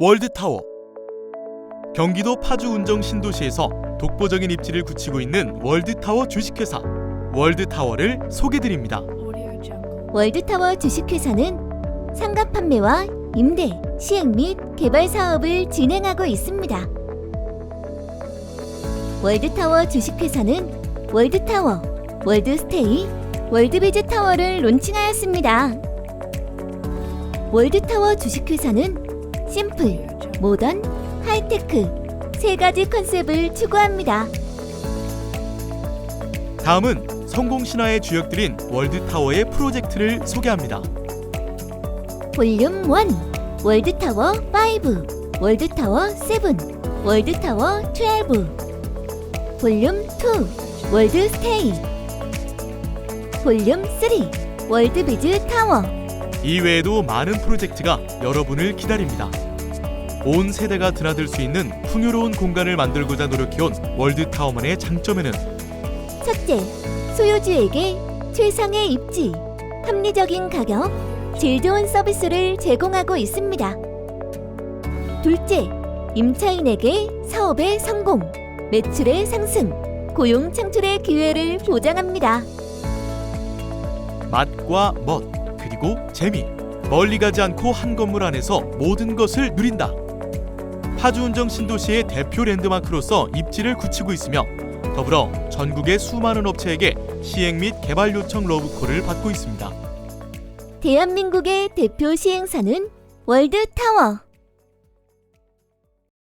월드타워 경기도 파주 운정 신도시에서 독보적인 입지를 굳히고 있는 월드타워 주식회사 월드타워를 소개드립니다. 월드타워 주식회사는 상가 판매와 임대, 시행 및 개발 사업을 진행하고 있습니다. 월드타워 주식회사는 월드타워, 월드스테이, 월드비즈 타워를 론칭하였습니다. 월드타워 주식회사는 심플. 모던, 하이테크 세 가지 컨셉을 추구합니다. 다음은 성공 신화의 주역들인 월드타워의 프로젝트를 소개합니다. 볼륨 1 월드타워 5 월드타워 7 월드타워 12 볼륨 2 월드스테이 볼륨 3 월드비즈 타워 이외에도 많은 프로젝트가 여러분을 기다립니다. 온 세대가 드나들 수 있는 풍요로운 공간을 만들고자 노력해온 월드타워만의 장점에는 첫째, 소유주에게 최상의 입지, 합리적인 가격, 질 좋은 서비스를 제공하고 있습니다. 둘째, 임차인에게 사업의 성공, 매출의 상승, 고용 창출의 기회를 보장합니다. 맛과 멋 그리고 재미 멀리 가지 않고 한 건물 안에서 모든 것을 누린다. 파주운정 신도시의 대표 랜드마크로서 입지를 굳히고 있으며 더불어 전국의 수많은 업체에게 시행 및 개발 요청 러브콜을 받고 있습니다. 대한민국의 대표 시행사는 월드타워.